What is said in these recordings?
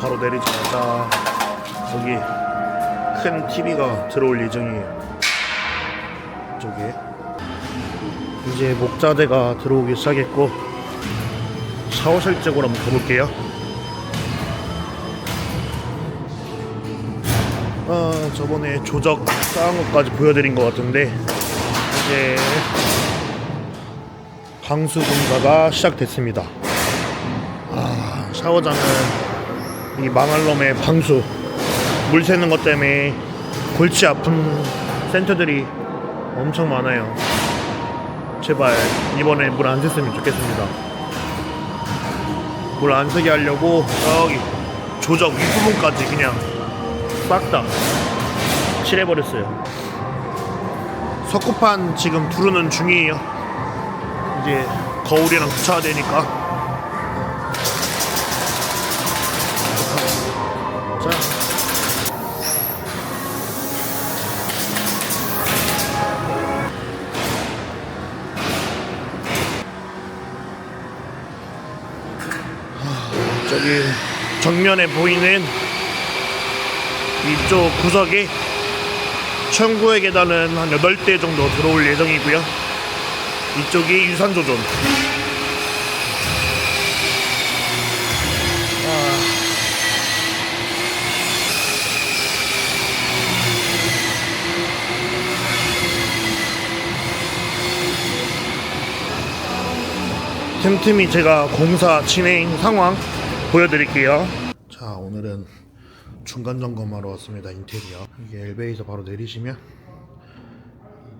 바로 내리자마자 여기 큰 TV가 들어올 예정이에요. 이쪽에 이제 목자재가 들어오기 시작했고 샤워실 쪽으로 한번 가볼게요. 아 저번에 조적 쌓은 것까지 보여드린 것 같은데 이제 방수 공사가 시작됐습니다. 아 샤워장은 이 망할 놈의 방수 물 새는 것 때문에 골치 아픈 센터들이 엄청 많아요. 제발 이번에 물 안 샜으면 좋겠습니다. 물 안 새게 하려고 저기 조적 윗부분까지 그냥 싹 다 칠해버렸어요. 석고판 지금 두르는 중이에요. 이제 거울이랑 붙여야 되니까. 저기 정면에 보이는 이쪽 구석에 천구의 계단은 한 8대 정도 들어올 예정이고요. 이쪽이 유산조전. 틈틈이 제가 공사 진행 상황 보여드릴게요. 자, 오늘은 중간 점검하러 왔습니다. 인테리어. 이게 엘베에서 바로 내리시면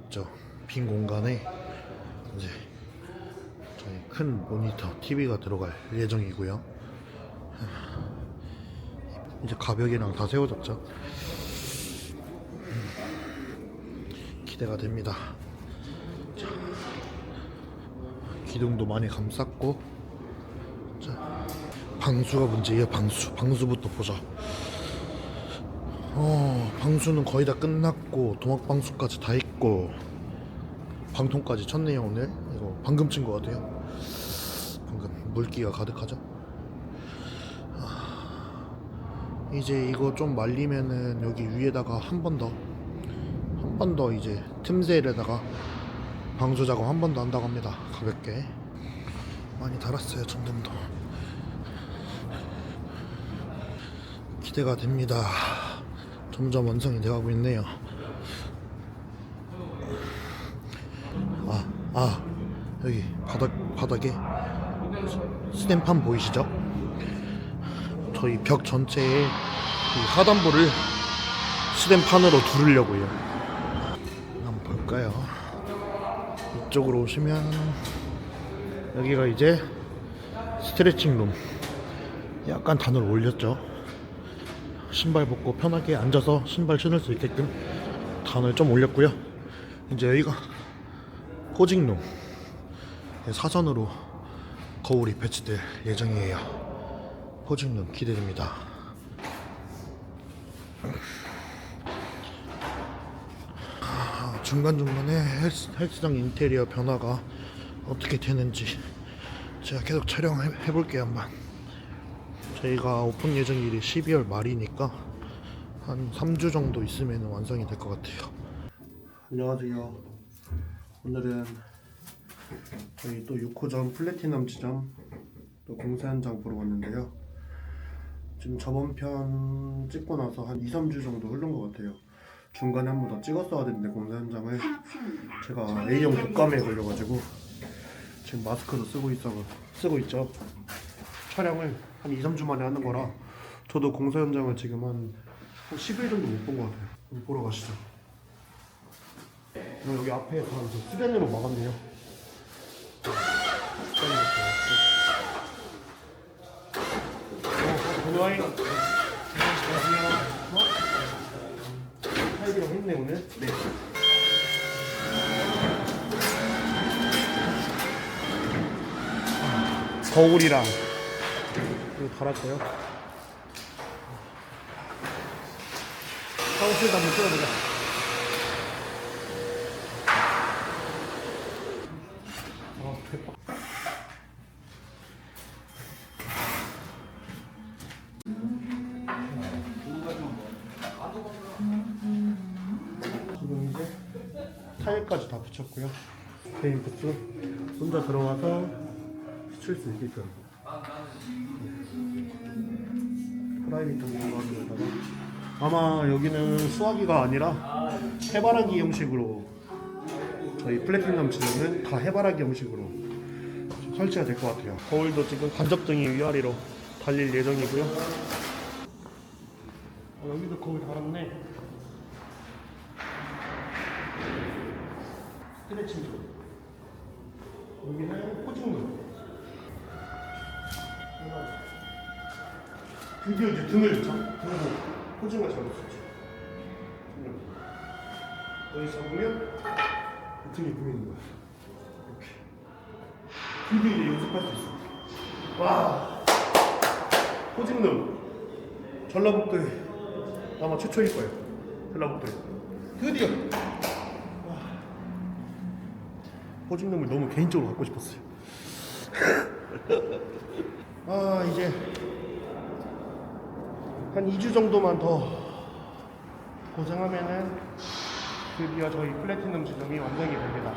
있죠. 빈 공간에 이제 저희 큰 모니터 TV가 들어갈 예정이고요. 이제 가벽이랑 다 세워졌죠. 기대가 됩니다. 자, 기둥도 많이 감쌌고, 자, 방수가 문제예요. 방수, 방수부터 보자. 어, 방수는 거의 다 끝났고 도막 방수까지 다 했고 방통까지 쳤네요 오늘. 이거 방금 친 것 같아요. 방금 물기가 가득하죠. 아, 이제 이거 좀 말리면은 여기 위에다가 한 번 더, 한 번 더 이제 틈새에다가 방수 작업 한 번 더 한다고 합니다. 가볍게 많이 달았어요 점점도. 기대가 됩니다. 점점 완성이 되어가고 있네요. 아, 아, 여기 바닥, 바닥에 스탠판 보이시죠? 저희 벽 전체에 이 하단부를 스탠판으로 두르려고요. 한번 볼까요? 이쪽으로 오시면 여기가 이제 스트레칭 룸. 약간 단을 올렸죠. 신발 벗고 편하게 앉아서 신발 신을 수 있게끔 단을 좀 올렸고요. 이제 여기가 포징룸 사선으로 거울이 배치될 예정이에요. 포징룸 기대됩니다. 아, 중간중간에 헬스, 헬스장 인테리어 변화가 어떻게 되는지 제가 계속 촬영해 볼게요 한번. 저희가 오픈 예정일이 12월 말이니까 한 3주 정도 있으면 완성이 될 것 같아요. 안녕하세요. 오늘은 저희 또 6호점 플래티넘 지점 또 공사 현장 보러 왔는데요. 지금 저번 편 찍고 나서 한 2, 3주 정도 흐른 것 같아요. 중간에 한 번 더 찍었어야 되는데 공사 현장을 제가 A형 독감에 걸려가지고 지금 마스크도 쓰고 있어 쓰고 있죠. 촬영을 한 2, 3주 만에 하는 거라 저도 공사 현장을 지금 한, 한 10일 정도 못 본 것 같아요. 보러 가시죠. 어, 여기 앞에 다 수변으로 막았네요. 안녕하세요. 어? 타이비랑 했네 오늘? 네. 거울이랑 갈았고요. 샤워실도 한번 찍어보자. 어, 지금 이제 타일까지 다 붙였고요. 테이프 혼자 들어와서 붙일 수 있게끔. 프라이빗한 공간에다가 아마 여기는 수화기가 아니라 해바라기 형식으로 저희 플래티넘 지점은 다 해바라기 형식으로 설치가 될 것 같아요. 거울도 지금 간접등이 위아래로 달릴 예정이고요. 어, 여기도 거울 달았네. 스트레칭 좀. 여기는 포징룸. 드디어 이제 등을 잡, 등을 포징을 잡을 수 있죠. 여기 잡으면 이 등이 보이는 거야. 이렇게. 드디어 이제 연습할 수 있어. 와. 포징룸. 전라북도에 아마 최초일 거예요. 전라북도에. 드디어. 와. 포징룸을 너무 개인적으로 갖고 싶었어요. 아 이제 한 2주 정도만 더 고생하면은 드디어 저희 플래티넘 지점이 완성이 됩니다.